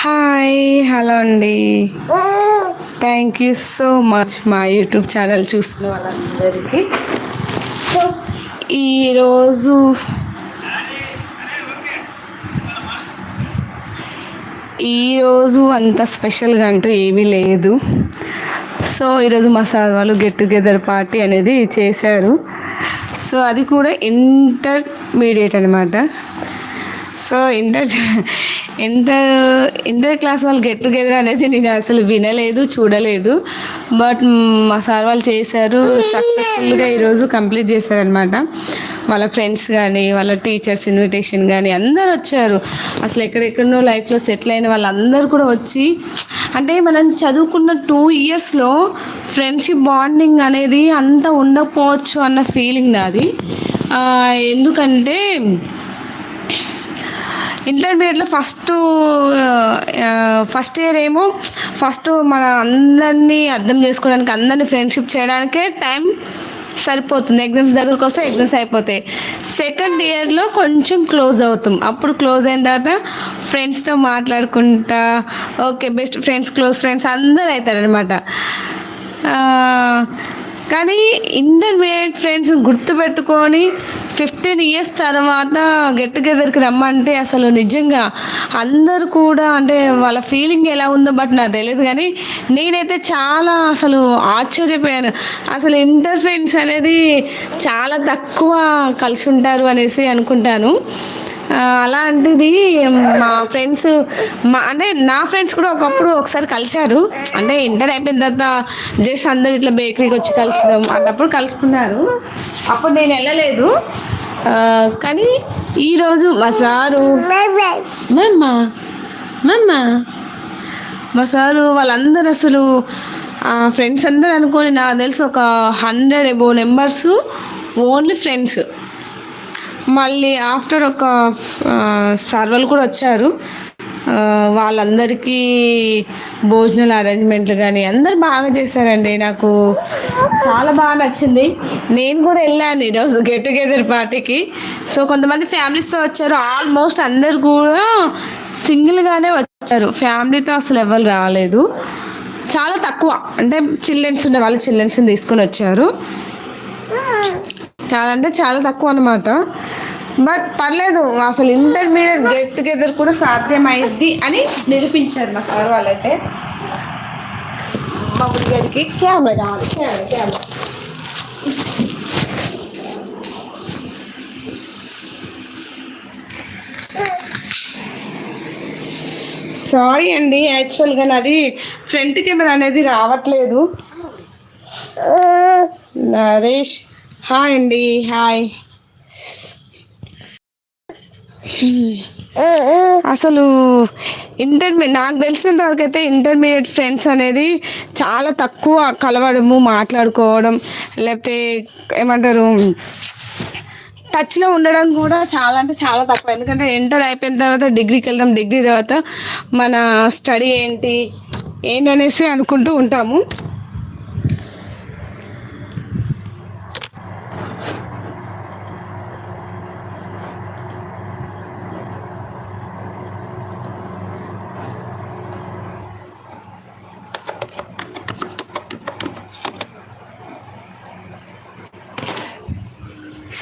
Hi hello అండి. Thank you so much మా YouTube channel చూస్తున్న వాళ్ళందరికీ. ఈరోజు ఈరోజు అంత స్పెషల్గా అంటూ ఏమీ లేదు. సో ఈరోజు మా సార్ వాళ్ళు గెట్ టుగెదర్ పార్టీ అనేది చేశారు. సో అది కూడా ఇంటర్మీడియట్ అనమాట so inter inter inter class వాళ్ళు గెట్ టుగెదర్ అనేది నేను అసలు వినలేదు చూడలేదు. బట్ మా సార్ వాళ్ళు చేశారు సక్సెస్ఫుల్గా ఈరోజు కంప్లీట్ చేశారనమాట వాళ్ళ ఫ్రెండ్స్ కానీ వాళ్ళ టీచర్స్ ఇన్విటేషన్ కానీ అందరు వచ్చారు. అసలు ఎక్కడెక్కడనో లైఫ్లో సెటిల్ అయిన వాళ్ళందరూ కూడా వచ్చి అంటే మనం చదువుకున్న టూ ఇయర్స్లో ఫ్రెండ్షిప్ బాండింగ్ అనేది అంత ఉండకపోవచ్చు అన్న ఫీలింగ్ నాది. ఎందుకంటే ఇంటర్మీడియట్లో ఫస్ట్ ఫస్ట్ ఇయర్ ఏమో ఫస్ట్ మన అందరినీ అర్థం చేసుకోవడానికి అందరినీ ఫ్రెండ్షిప్ చేయడానికే టైం సరిపోతుంది. ఎగ్జామ్స్ దగ్గరకు వస్తే ఎగ్జామ్స్ అయిపోతాయి. సెకండ్ ఇయర్లో కొంచెం క్లోజ్ అవుతాం. అప్పుడు క్లోజ్ అయిన తర్వాత ఫ్రెండ్స్తో మాట్లాడుకుంటా. Okay best friends close friends అందరూ అవుతారనమాట కానీ ఇంటర్మీడియట్ ఫ్రెండ్స్ గుర్తుపెట్టుకొని ఫిఫ్టీన్ ఇయర్స్ తర్వాత గెట్ టుగెదర్కి రమ్మంటే అసలు నిజంగా అందరు కూడా అంటే వాళ్ళ ఫీలింగ్ ఎలా ఉందో బట్ నాకు తెలియదు కానీ నేనైతే చాలా అసలు ఆశ్చర్యపోయాను. అసలు ఇంటర్ ఫ్రెండ్స్ అనేది చాలా తక్కువ కలిసి ఉంటారు అనేసి అనుకుంటాను. అలాంటిది మా ఫ్రెండ్స్ మా అంటే నా ఫ్రెండ్స్ కూడా ఒకప్పుడు ఒకసారి కలిశారు. అంటే ఇంటర్ అయిపోయిన తర్వాత జస్ట్ అందరు ఇట్లా బేకరీకి వచ్చి కలుస్తాం అన్నప్పుడు కలుసుకున్నారు. అప్పుడు నేను వెళ్ళలేదు. కానీ ఈరోజు మా సారు మమ్మ మమ్మ. మా సారు వాళ్ళందరూ అసలు ఫ్రెండ్స్ అందరూ అనుకోని నాకు తెలిసి ఒక hundred above numbers only friends. మళ్ళీ ఆఫ్టర్ ఒక సర్వలు కూడా వచ్చారు. వాళ్ళందరికీ భోజనాల అరేంజ్మెంట్లు కానీ అందరు బాగా చేశారండి. నాకు చాలా బాగా నచ్చింది. నేను కూడా వెళ్ళాను ఈరోజు గెట్ టుగెదర్ పార్టీకి. సో కొంతమంది ఫ్యామిలీస్తో వచ్చారు. ఆల్మోస్ట్ అందరు కూడా సింగిల్గానే వచ్చారు. ఫ్యామిలీతో అసలు ఎవరు రాలేదు. చాలా తక్కువ. అంటే చిల్డ్రన్స్ ఉండే వాళ్ళు చిల్డ్రన్స్ని తీసుకొని వచ్చారు. చాలా అంటే చాలా తక్కువ అనమాట బట్ పర్లేదు అసలు ఇంటర్మీడియట్ గెట్ టుగెదర్ కూడా సాధ్యమైంది అని నిరూపించారు మా సార్ వాళ్ళైతే. మా బుడిగడికి కెమెరా కెమెరా కెమెరా. సారీ అండి యాక్చువల్గా నాది ఫ్రంట్ కెమెరా అనేది రావట్లేదు. నరేష్ హాయ్ అండి హాయ్. అసలు ఇంటర్మీ నాకు తెలిసినంత వరకు అయితే ఇంటర్మీడియట్ ఫ్రెండ్స్ అనేది చాలా తక్కువ కలవడము మాట్లాడుకోవడం లేకపోతే ఏమంటారు టచ్లో ఉండడం కూడా చాలా అంటే చాలా తక్కువ. ఎందుకంటే ఇంటర్ అయిపోయిన తర్వాత డిగ్రీకి వెళ్తాం డిగ్రీ తర్వాత మన స్టడీ ఏంటి ఏంటనేసి అనుకుంటూ ఉంటాము.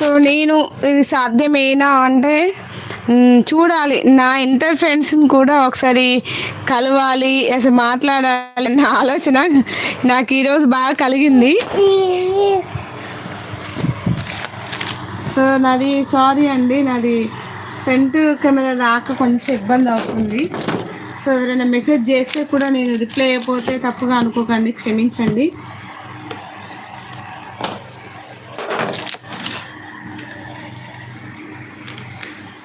సో నేను ఇది సాధ్యమేనా అంటే చూడాలి. నా ఇంటర్ ఫ్రెండ్స్ని కూడా ఒకసారి కలవాలి అసలు మాట్లాడాలి అన్న ఆలోచన నాకు ఈరోజు బాగా కలిగింది. సో నాది సారీ అండి నాది ఫ్రంట్ కెమెరా రాక కొంచెం ఇబ్బంది అవుతుంది. సో ఎవరైనా మెసేజ్ చేస్తే కూడా నేను రిప్లై అయిపోతే తప్పుగా అనుకోకండి క్షమించండి.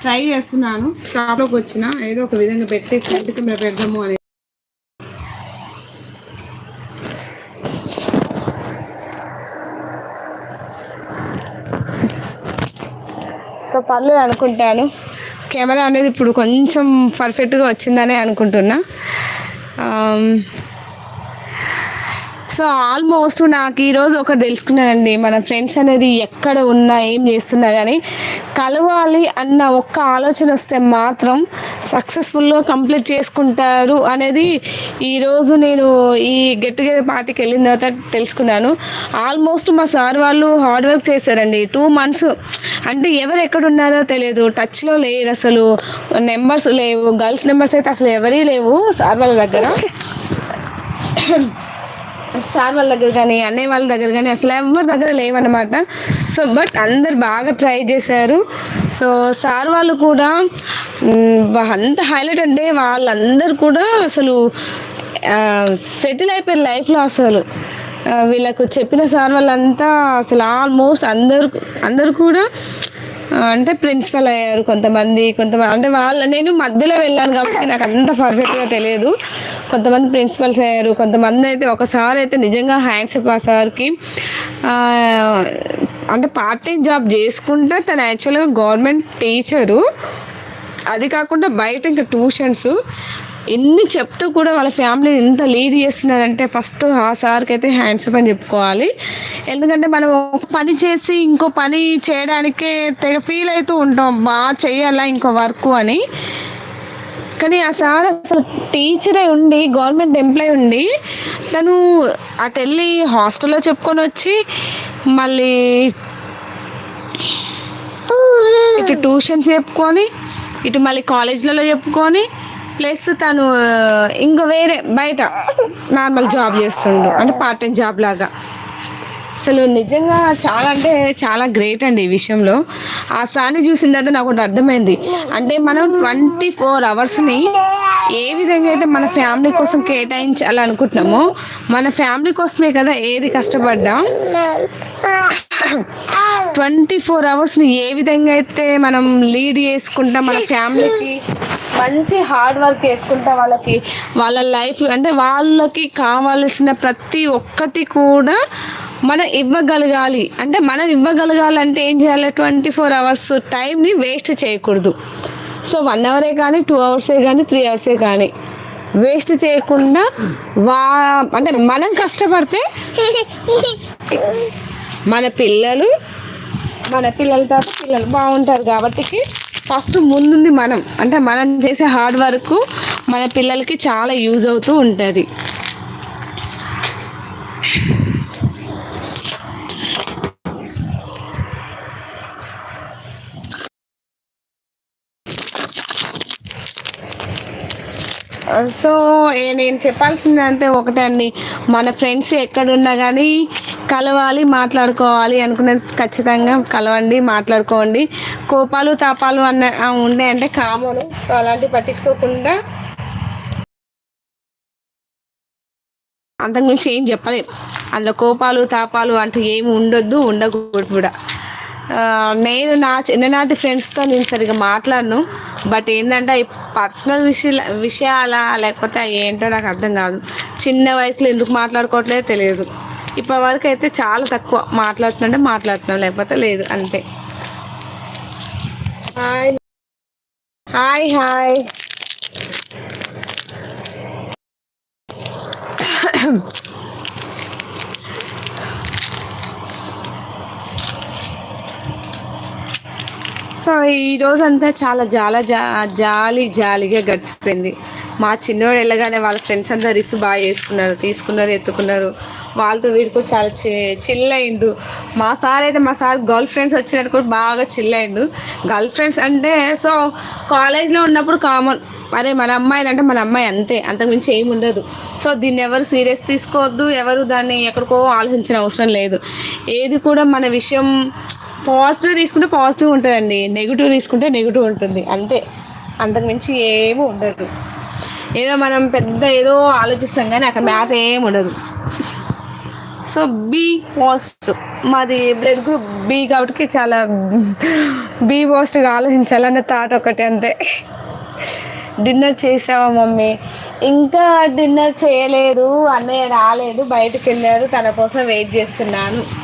ట్రై చేస్తున్నాను. షాప్లోకి వచ్చిన ఏదో ఒక విధంగా పెట్టి ఫ్రంట్ మేము పెడదాము అని. సో పర్లేదు అనుకుంటాను. కెమెరా అనేది ఇప్పుడు కొంచెం పర్ఫెక్ట్గా వచ్చిందనే అనుకుంటున్నా. సో ఆల్మోస్ట్ నాకు ఈరోజు ఒకటి తెలుసుకున్నానండి. మన ఫ్రెండ్స్ అనేది ఎక్కడ ఉన్నా ఏం చేస్తున్నా కానీ కలవాలి అన్న ఒక్క ఆలోచన వస్తే మాత్రం సక్సెస్ఫుల్గా కంప్లీట్ చేసుకుంటారు అనేది ఈరోజు నేను ఈ గెట్ టుగెదర్ పార్టీకి వెళ్ళిన తర్వాత తెలుసుకున్నాను. ఆల్మోస్ట్ మా సార్ వాళ్ళు హార్డ్ వర్క్ చేశారండి. టూ మంత్స్ అంటే ఎవరు ఎక్కడ ఉన్నారో తెలియదు. టచ్లో లేరు అసలు. నెంబర్స్ లేవు. గర్ల్స్ నెంబర్స్ అయితే అసలు ఎవరీ లేవు సార్ వాళ్ళ దగ్గర. సార్ వాళ్ళ దగ్గర కానీ అన్నయ్య వాళ్ళ దగ్గర కానీ అసలు ఎవరి దగ్గర లేవన్నమాట. సో బట్ అందరు బాగా ట్రై చేశారు. సో సార్ వాళ్ళు కూడా అంత హైలైట్ అంటే వాళ్ళందరూ కూడా అసలు సెటిల్ అయిపోయారు లైఫ్లో అసలు. వీళ్ళకు చెప్పిన సార్ వాళ్ళంతా అసలు ఆల్మోస్ట్ అందరు అందరు కూడా అంటే ప్రిన్సిపల్ అయ్యారు కొంతమంది కొంతమంది అంటే వాళ్ళ నేను మధ్యలో వెళ్ళాను కాబట్టి నాకు అంత పర్ఫెక్ట్గా తెలియదు. కొంతమంది ప్రిన్సిపల్స్ అయ్యారు కొంతమంది అయితే ఒకసారి అయితే నిజంగా హ్యాండ్స్ ఆ సార్కి అంటే పార్ట్ టైం జాబ్ చేసుకుంటే తను యాక్చువల్గా గవర్నమెంట్ టీచరు. అది కాకుండా బయట ఇంకా ట్యూషన్స్ ఎన్ని చెప్తూ కూడా వాళ్ళ ఫ్యామిలీ ఎంత లీడ్ చేస్తున్నారంటే ఫస్ట్ ఆ సార్కి అయితే హ్యాండ్స్ అని చెప్పుకోవాలి. ఎందుకంటే మనం ఒక పని చేసి ఇంకో పని చేయడానికే తెగ ఫీల్ అవుతూ ఉంటాం బాగా చేయాలా ఇంకో వర్క్ అని. కానీ ఆ సార్ అసలు టీచరే ఉండి గవర్నమెంట్ ఎంప్లాయ్ ఉండి తను అటు వెళ్ళి హాస్టల్లో చెప్పుకొని వచ్చి మళ్ళీ ఇటు ట్యూషన్స్ చెప్పుకొని ఇటు మళ్ళీ కాలేజ్లలో చెప్పుకొని ప్లస్ తను ఇంకో వేరే బయట నార్మల్ జాబ్ చేస్తుండు అంటే పార్ట్ టైం జాబ్ లాగా. అసలు నిజంగా చాలా అంటే చాలా గ్రేట్ అండి ఈ విషయంలో. ఆ సార్ని చూసిన తర్వాత నాకు ఒకటి అర్థమైంది. అంటే మనం ట్వంటీ ఫోర్ అవర్స్ని ఏ విధంగా అయితే మన ఫ్యామిలీ కోసం కేటాయించాలనుకుంటున్నామో మన ఫ్యామిలీ కోసమే కదా ఏది కష్టపడ్డాం? ట్వంటీ ఫోర్ అవర్స్ని ఏ విధంగా అయితే మనం లీడ్ చేసుకుంటాం మన ఫ్యామిలీకి మంచి హార్డ్ వర్క్ చేసుకుంటా వాళ్ళకి వాళ్ళ లైఫ్ అంటే వాళ్ళకి కావాల్సిన ప్రతి ఒక్కటి కూడా మనం ఇవ్వగలగాలి. అంటే మనం ఇవ్వగలగాలంటే ఏం చేయాలి? ట్వంటీ ఫోర్ అవర్స్ టైంని వేస్ట్ చేయకూడదు. సో వన్ అవరే కానీ టూ అవర్సే కానీ త్రీ అవర్సే కానీ వేస్ట్ చేయకుండా వా అంటే మనం కష్టపడితే మన పిల్లలు మన పిల్లల తర్వాత పిల్లలు బాగుంటారు కాబట్టి ఫస్ట్ ముందుంది మనం అంటే మనం చేసే హార్డ్ వర్క్ మన పిల్లలకి చాలా యూజ్ అవుతూ ఉంటుంది. సో నేను చెప్పాల్సింది అంటే ఒకటే అండి మన ఫ్రెండ్స్ ఎక్కడున్నా కానీ కలవాలి మాట్లాడుకోవాలి అనుకున్నది ఖచ్చితంగా కలవండి మాట్లాడుకోండి. కోపాలు తాపాలు అన్న ఉన్నాయంటే అంటే కామను. సో అలాంటివి పట్టించుకోకుండా అంతకుమించి ఏం చెప్పలేం. అందులో కోపాలు తాపాలు అంటూ ఏమి ఉండొద్దు ఉండకూడదు కూడా. నేను నా చిన్ననాటి ఫ్రెండ్స్తో నేను సరిగ్గా మాట్లాడను. బట్ ఏంటంటే పర్సనల్ విషయాల విషయాల లేకపోతే ఏంటో నాకు అర్థం కాదు. చిన్న వయసులో ఎందుకు మాట్లాడుకోవట్లేదు తెలియదు. ఇప్పటి వరకు అయితే చాలా తక్కువ మాట్లాడుతుంటే మాట్లాడుతున్నాం లేకపోతే లేదు అంతే. హాయ్. Hi hi. సో ఈ రోజంతా చాలా చాలా జా జాలి జాలిగా గడిచిపోయింది. మా చిన్నోడు వెళ్ళగానే వాళ్ళ ఫ్రెండ్స్ అంతా రిస్క్ బాగా చేసుకున్నారు తీసుకున్నారు ఎత్తుకున్నారు. వాళ్ళతో వీడికి చాలా చిల్ అయిండు. మా సార్ అయితే మా సార్ గర్ల్ ఫ్రెండ్స్ వచ్చినట్టు కూడా బాగా చిల్ అయిండు. గర్ల్ ఫ్రెండ్స్ అంటే సో కాలేజ్లో ఉన్నప్పుడు కామన్ అరే మన అమ్మాయి అంటే మన అమ్మాయి అంతే. అంతకుమించి ఏమి ఉండదు. సో దీన్ని ఎవరు సీరియస్ తీసుకోవద్దు. ఎవరు దాన్ని ఎక్కడికో ఆలోచించిన అవసరం లేదు. ఏది కూడా మన విషయం పాజిటివ్ తీసుకుంటే పాజిటివ్ ఉంటుందండి. నెగిటివ్ తీసుకుంటే నెగిటివ్ ఉంటుంది. అంతే. అంతకుమించి ఏమీ ఉండదు. ఏదో మనం పెద్ద ఏదో ఆలోచిస్తాం కానీ అక్కడ మ్యాటర్ ఏమి ఉండదు. సో బీ పాజిటివ్ మాది బ్లడ్ గ్రూప్ బి కాబట్టి చాలా బీ పాజిటివ్గా ఆలోచించాలన్న థాట్ ఒకటి అంతే. డిన్నర్ చేసావా మమ్మీ? ఇంకా డిన్నర్ చేయలేదు. అన్నయ్య రాలేదు. బయటకు వెళ్ళారు. తన కోసం వెయిట్ చేస్తున్నాను.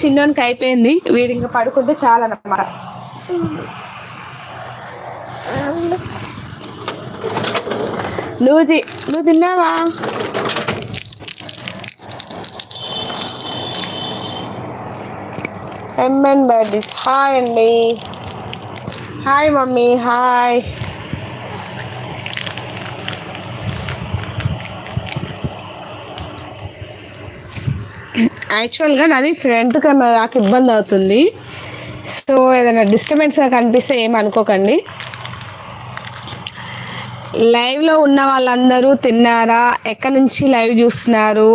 చిన్నోనికి అయిపోయింది వీడు ఇంకా పడుకుంటే చాలన్నమాట. నువ్వు నువ్వు తిన్నావా? ఎంఎన్ బర్డీస్ హాయ్ అండి. హాయ్ మమ్మీ హాయ్ యాక్చువల్గా నాది ఫ్రంట్ కన్నా నాకు ఇబ్బంది అవుతుంది. సో ఏదైనా డిస్టర్బెన్స్గా కనిపిస్తే ఏమనుకోకండి అనుకోకండి. లైవ్లో ఉన్న వాళ్ళందరూ తిన్నారా? ఎక్కడి నుంచి లైవ్ చూస్తున్నారు?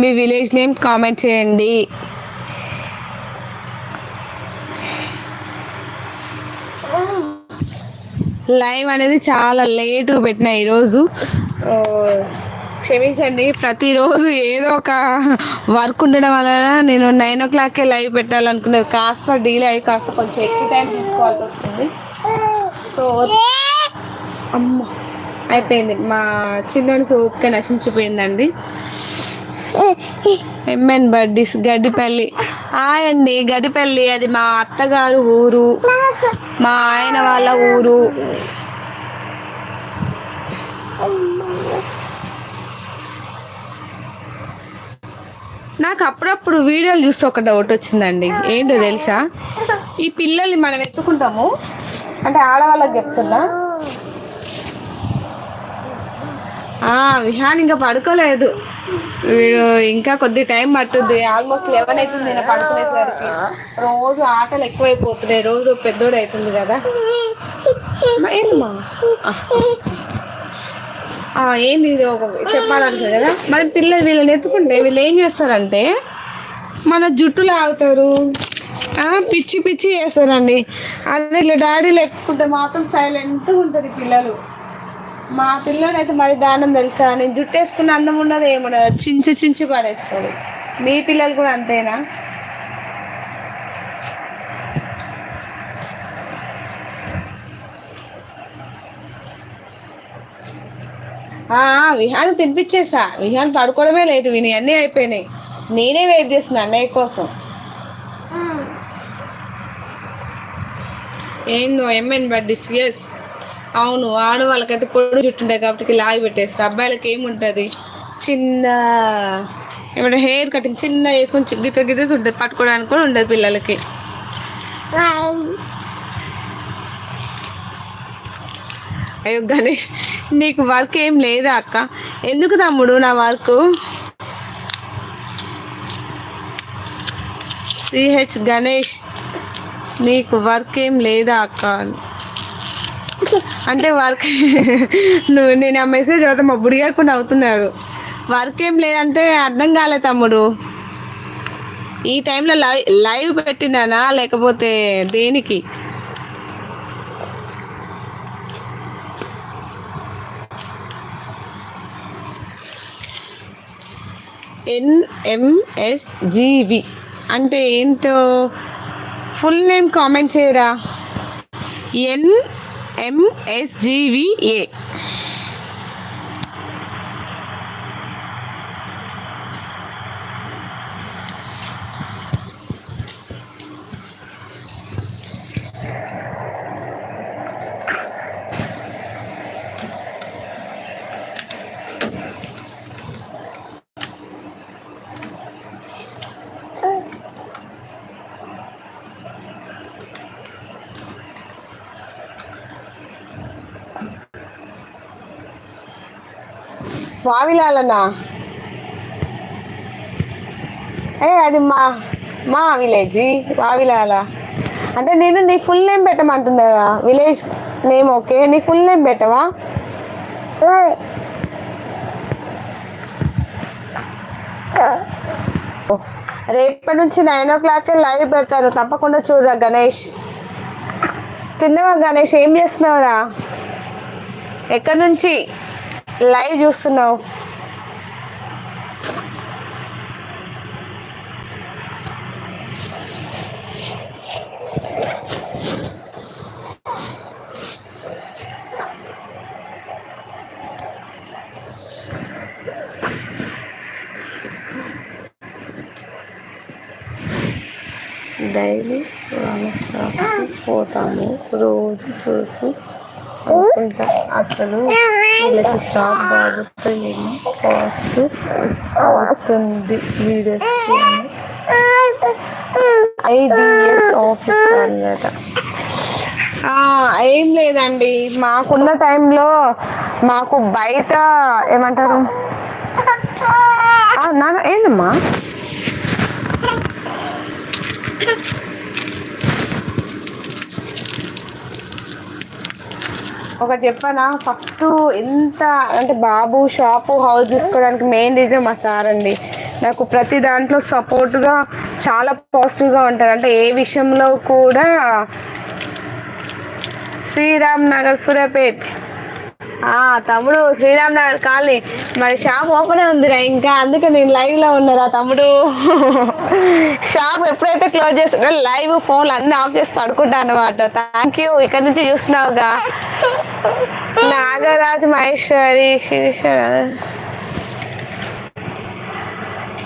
మీ విలేజ్ నేమ్ కామెంట్ చేయండి. లైవ్ అనేది చాలా లేటు పెట్టిన ఈరోజు. క్షమించండి ప్రతిరోజు ఏదో ఒక వర్క్ ఉండడం వలన నేను నైన్ ఓ క్లాక్కే లైవ్ పెట్టాలనుకున్నది. కాస్త డీలే అయ్యి కాస్త కొంచెం ఎక్కువ టైం తీసుకోవాల్సి వస్తుంది. సో అమ్మ అయిపోయింది. మా చిన్నోడికి ఓపిక నశించిపోయిందండి. M N birdies Gaddipalli. Hi అండి గడ్డిపల్లి. అది మా అత్తగారు ఊరు. మా ఆయన వాళ్ళ ఊరు. నాకు అప్పుడప్పుడు వీడియోలు చూస్తే ఒక డౌట్ వచ్చిందండి. ఏంటో తెలుసా? ఈ పిల్లల్ని మనం ఎత్తుకుంటాము. అంటే ఆడవాళ్ళకి చెప్తున్నా. ఆ, విహాన్ ఇంకా పడుకోలేదు. వీడు ఇంకా కొద్ది టైం పట్టుద్ది ఆల్మోస్ట్ లెవెన్ అవుతుంది నేను పడుకునేసరికి. రోజు ఆటలు ఎక్కువైపోతున్నాయి. రోజు పెద్దోడు అవుతుంది కదా. ఏంది ఇది? ఒక చెప్పాలంటారు కదా. మరి పిల్లలు వీళ్ళని ఎత్తుకుంటే వీళ్ళు ఏం చేస్తారంటే మన జుట్టు లాగుతారు. పిచ్చి పిచ్చి చేస్తారండి. అదే ఇట్లా డాడీలు ఎత్తుకుంటే మాత్రం సైలెంట్గా ఉంటుంది పిల్లలు. మా పిల్లోడు అయితే మరి దానం తెలుసా? నేను జుట్టు వేసుకున్న అందం ఉండదు ఏముండదు. చించి చించి పడేస్తాడు. మీ పిల్లలు కూడా అంతేనా? విహాన్ తినిపించేసా. విహాన్ పడుకోవడమే లేటు విని అన్నీ అయిపోయినాయి. నేనే వెయిట్ చేస్తున్నా అన్నయ్య కోసం. ఏందో ఎంఎన్ బడ్డీస్ ఎస్ అవును ఆడవాళ్ళకైతే పొడి జుట్టు ఉంటాయి కాబట్టి లాగి పెట్టేస్తారు. అబ్బాయిలకి ఏముంటుంది? చిన్న ఏమంటే హెయిర్ కటింగ్ చిన్న వేసుకొని చి- గిత్త గిత్త ఉంటుంది పట్టుకోవడానికి కూడా ఉండదు పిల్లలకి. అయ్యో గణేష్ నీకు వర్క్ ఏం లేదా అక్క? ఎందుకు తమ్ముడు నా వర్క్? సిహెచ్ గణేష్ నీకు వర్క్ ఏం లేదా అక్క? అంటే వర్క్ నువ్వు నేను ఆ మెసేజ్ చదివితే మా బుడిగాకు అవుతున్నాడు వర్క్ ఏం లేదంటే అర్థం కాలే తమ్ముడు. ఈ టైంలో లైవ్ లైవ్ పెట్టినానా లేకపోతే దేనికి? ఎన్ఎంఎస్జీవి అంటే ఏంటో? ఫుల్ నేమ్ కామెంట్ చేయరా? ఎన్ఎంఎస్జీవిఏ వావిలాలన్నా ఏ అది మా మా విలేజ్ వావిలాల అంటే నేను నీ ఫుల్ నేమ్ పెట్టమంటున్నారా విలేజ్ నేమ్ ఓకే నీ ఫుల్ నేమ్ పెట్టవా? రేపటి నుంచి నైన్ ఓ క్లాక్కి లైవ్ పెడతాను తప్పకుండా చూడరా గణేష్. తిన్నవా గణేష్? ఏం చేస్తున్నావురా? ఎక్కడి నుంచి? లైవ్ చూస్తున్నావు. డైలీ వాళ్ళ షాప్కి పోతాము. రోజు చూసి అనుకుంటా. అసలు వీళ్ళకి షాప్ బాగుతో ఏమో కాస్ట్ అవుతుంది వీడియోస్కి ఐడిఎస్ ఆఫీస్ అనమాట. ఏం లేదండి. మాకున్న టైంలో మాకు బయట ఏమంటారు? ఏందమ్మా? ఒకటి చెప్పనా? ఫస్ట్ ఎంత అంటే బాబు షాపు హౌస్ తీసుకోవడానికి మెయిన్ రీజన్ మా సార్ అండి. నాకు ప్రతి దాంట్లో సపోర్ట్గా చాలా పాజిటివ్గా ఉంటారు. అంటే ఏ విషయంలో కూడా శ్రీరామ్ నగర్ సూర్యాపేట్ తమ్ముడు శ్రీరామ్ నగర్ కాలనీ. మరి షాప్ ఓపెనే ఉందిరా ఇంకా. అందుకే నేను లైవ్లో ఉన్నారా తమ్ముడు. షాప్ ఎప్పుడైతే క్లోజ్ చేస్తున్నా లైవ్ ఫోన్లు అన్ని ఆఫ్ చేసి పడుకుంటా అనమాట థ్యాంక్ యూ ఇక్కడ నుంచి చూస్తున్నావుగా. నాగరాజ్ మహేశ్వరి శిరీష.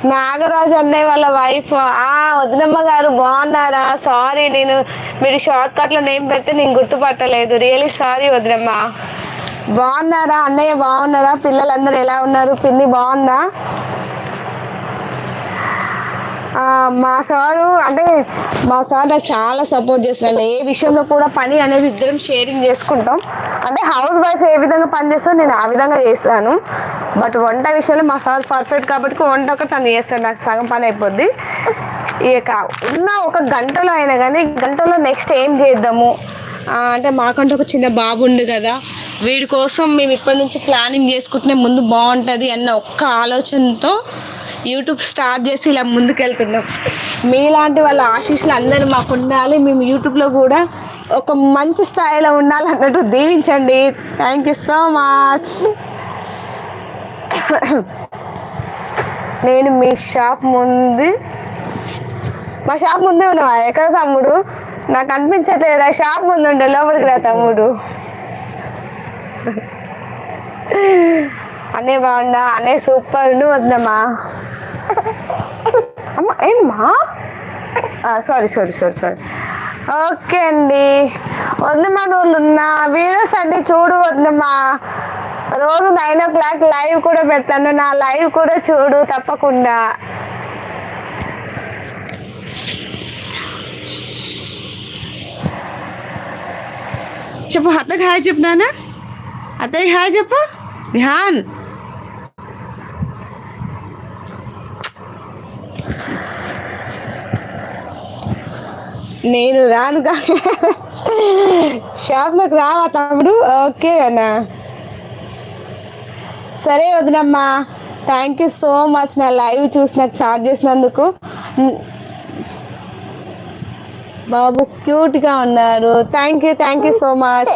నాగరాజు అన్నయ్య వాళ్ళ వైఫ్ ఆ వదినమ్మ గారు బాగున్నారా? సారీ నేను మీరు షార్ట్ కట్లో నేమ్ పెడితే నేను గుర్తుపట్టలేదు. రియలీ సారీ వదినమ్మ. బాగున్నారా? అన్నయ్య బాగున్నారా? పిల్లలందరూ ఎలా ఉన్నారు? పిన్ని బాగుందా? మా సారు అంటే మా సార్ నాకు చాలా సపోర్ట్ చేస్తారండి. ఏ విషయంలో కూడా పని అనేది ఇద్దరం షేరింగ్ చేసుకుంటాం. అంటే హౌస్ వైఫ్ ఏ విధంగా పని చేస్తారో నేను ఆ విధంగా చేస్తాను. బట్ వంట విషయంలో మా సార్ పర్ఫెక్ట్ కాబట్టి వంట ఒకటి తను చేస్తాడు. నాకు సగం పని అయిపోద్ది. ఇక ఉన్న ఒక గంటలో అయినా కానీ గంటలో నెక్స్ట్ ఏం చేద్దాము? అంటే మాకంటే ఒక చిన్న బాబు ఉండు కదా. వీడి కోసం మేము ఇప్పటి నుంచి ప్లానింగ్ చేసుకుంటే ముందు బాగుంటుంది అన్న ఒక్క ఆలోచనతో యూట్యూబ్ స్టార్ట్ చేసి ఇలా ముందుకెళ్తున్నాం. మీలాంటి వాళ్ళ ఆశీస్సులు అందరూ మాకు ఉండాలి. మేము యూట్యూబ్లో కూడా ఒక మంచి స్థాయిలో ఉండాలన్నట్టు దీవించండి. థ్యాంక్ యూ సో మచ్ నేను మీ షాప్ ముందు మా షాప్ ముందే ఉన్నావా? ఎక్కడ తమ్ముడు? నాకు అనిపించట్లేదు ఆ షాప్ ముందు ఉండే లోపలికి రా తమ్ముడు. అనే బాగుండా అనే సూపర్ ఉండు వద్దమ్మా. అమ్మ ఏంమ్మా sorry sorry sorry sorry okay అండి. వద్దమ్మా రోజులు వీడియోస్ అన్ని చూడు వద్దమ్మా. రోజు నైన్ ఓ క్లాక్ లైవ్ కూడా పెడతాను. నా లైవ్ కూడా చూడు తప్పకుండా. చెప్పు అత్తకి హాయ్ చెప్పు నాన్న. అత్తయ్య హాయ్ చెప్పు. విహాన్ నేను రానుగా షాప్లోకి రావా తమ్ముడు? ఓకే అన్న. సరే వదినమ్మా. థ్యాంక్ యూ సో మచ్ నా లైవ్ చూసి నాకు చార్జ్ చేసినందుకు. బాబు క్యూట్గా ఉన్నారు. Thank you thank you so much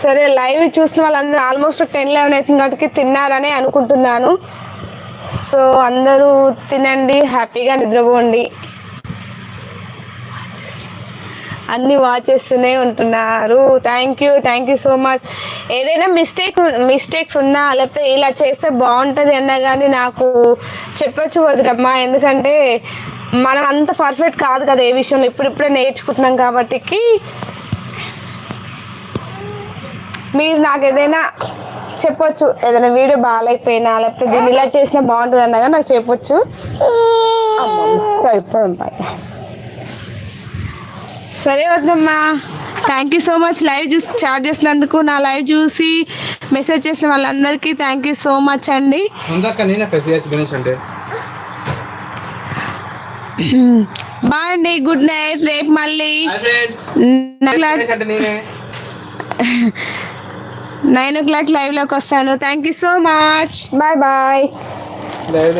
సరే లైవ్ చూసిన వాళ్ళందరూ ఆల్మోస్ట్ టెన్ లెవెన్ అవుతుంది కాబట్టి తిన్నారని అనుకుంటున్నాను. సో అందరూ తినండి హ్యాపీగా నిద్రపోండి. అన్ని వాచ్ చేస్తూనే ఉంటున్నారు. Thank you thank you so much ఏదైనా మిస్టేక్ మిస్టేక్స్ ఉన్నా లేకపోతే ఇలా చేస్తే బాగుంటుంది అన్నా కానీ నాకు చెప్పొచ్చు వదిలమ్మా ఎందుకంటే మనం అంత పర్ఫెక్ట్ కాదు కదా ఏ విషయంలో. ఇప్పుడిప్పుడే నేర్చుకుంటున్నాం కాబట్టికి మీరు నాకు ఏదైనా చెప్పొచ్చు. ఏదైనా వీడియో బాగాలేకపోయినా లేకపోతే దీన్ని ఇలా చేసినా బాగుంటుంది అన్నగా నాకు చెప్పొచ్చు. సరిపోదాం సరే వద్దమ్మా. Thank you so much live చూసి చార్జ్ చేసినందుకు నా లైవ్ చూసి మెసేజ్ చేసిన వాళ్ళందరికీ థ్యాంక్ యూ సో మచ్ అండి. బాయ్ అండి. గుడ్ నైట్ రేపు మళ్ళీ నైన్. ఓ క్లాక్ లైవ్లోకి వస్తాను. Thank you so much bye bye live